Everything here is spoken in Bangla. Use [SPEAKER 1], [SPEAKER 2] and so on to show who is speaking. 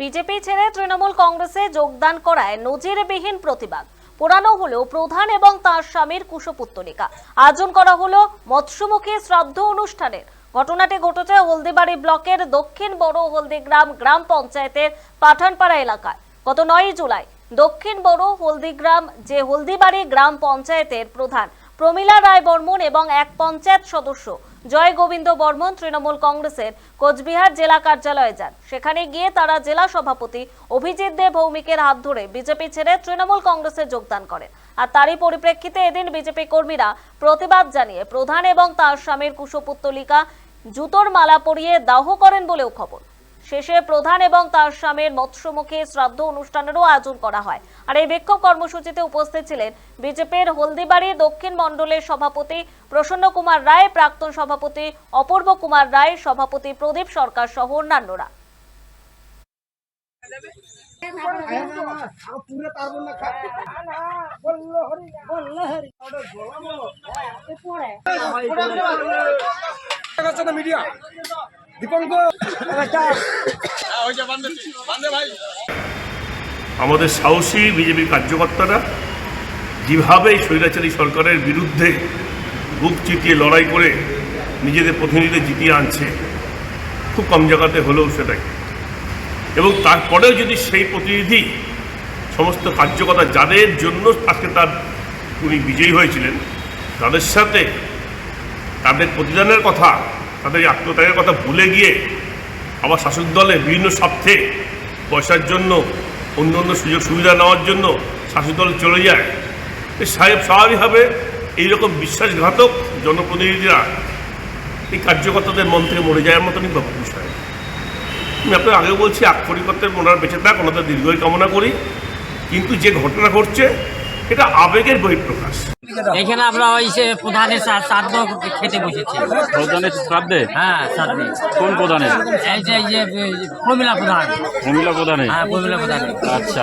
[SPEAKER 1] বিজেপি ছেড়ে তৃণমূল কংগ্রেসে যোগদান করায় নজিরবিহীন প্রতিবাদ। পোড়ানো হলো প্রধান এবং তার স্বামীর কুশপুত্তলিকা। আয়োজন করা হলো মৎস্যমুখী শ্রাদ্ধ অনুষ্ঠানের। ঘটনাটি ঘটেছে হলদিবাড়ি ব্লকের দক্ষিণ বড় হলদিগ্রাম গ্রাম পঞ্চায়েতের পাঠানপাড়া এলাকায়। গত নয় জুলাই দক্ষিণ বড় হলদিগ্রাম, যে হলদিবাড়ি গ্রাম পঞ্চায়েতের প্রধান প্রমীলা রায় বর্মন এবং এক পঞ্চায়েত সদস্য জয় গোবিন্দ বর্মন তৃণমূল কংগ্রেসের কোচবিহার জেলা কার্যালয়ে যান। সেখানে গিয়ে তারা জেলা সভাপতি অভিজিৎ দে ভৌমিকের হাত ধরে বিজেপি ছেড়ে তৃণমূল কংগ্রেসে যোগদান করেন। আর তারই পরিপ্রেক্ষিতে এদিন বিজেপি কর্মীরা প্রতিবাদ জানিয়ে প্রধান এবং তার স্বামীর কুশপুত্তলিকা জুতোর মালা পরিয়ে দাহ করেন বলেও খবর। শেষে প্রধান এবং তার স্বামীর মৎস্যমুখী শ্রাদ্ধ অনুষ্ঠানেরও আয়োজন করা হয় আর এই বিক্ষোভ কর্মসূচিতে উপস্থিত ছিলেন বিজেপির হলদিবাড়ি দক্ষিণ মণ্ডলের সভাপতি প্রসন্ন কুমার রায় প্রাক্তন সভাপতি অপূর্ব কুমার রায় সভাপতি প্রদীপ সরকার সহ অন্যান্যরা
[SPEAKER 2] মিডিয়া
[SPEAKER 3] আমাদের সাহসী বিজেপি কার্যকর্তারা যেভাবে স্বৈরাচারী সরকারের বিরুদ্ধে বুক চিতিয়ে লড়াই করে নিজেদের প্রতিনিধিদের জিতিয়ে আনছে, খুব কম জায়গাতে হলেও সেটাই এবং তারপরেও যদি সেই প্রতিনিধি সমস্ত কার্যকর্তা যাদের জন্য আজকে তার উনি বিজয়ী হয়েছিলেন, তাদের সাথে তাদের প্রতিদানের কথা তাদের এই আত্মত্যাগের কথা ভুলে গিয়ে আবার শাসক দলে বিভিন্ন স্বার্থে পয়সার জন্য, অন্য অন্য সুযোগ সুবিধা নেওয়ার জন্য শাসক দলে চলে যায়। সাহেব স্বাভাবিকভাবে এইরকম বিশ্বাসঘাতক জনপ্রতিনিধিরা এই কার্যকর্তাদের মন থেকে মরে যাওয়ার মতনই বিষয়। আমি আপনার আগেও বলছি আক্ষরিকত্বের ওনারা বেঁচে থাক, ওনাদের দীর্ঘই কামনা করি। কিন্তু যে ঘটনা ঘটছে এটা আবেগের বহিঃপ্রকাশ।
[SPEAKER 4] এখানে আমরা ওই সে প্রধানের শ্রাদ্ধ খেতে বসেছি।
[SPEAKER 5] প্রধানের শ্রাদ্ধে?
[SPEAKER 4] হ্যাঁ শ্রাদ্ধে।
[SPEAKER 5] কোন প্রধানের?
[SPEAKER 4] এই যে এই যে প্রমিলা প্রধান।
[SPEAKER 5] প্রমিলা প্রধানে
[SPEAKER 4] হ্যাঁ প্রমিলা প্রধান
[SPEAKER 5] আচ্ছা।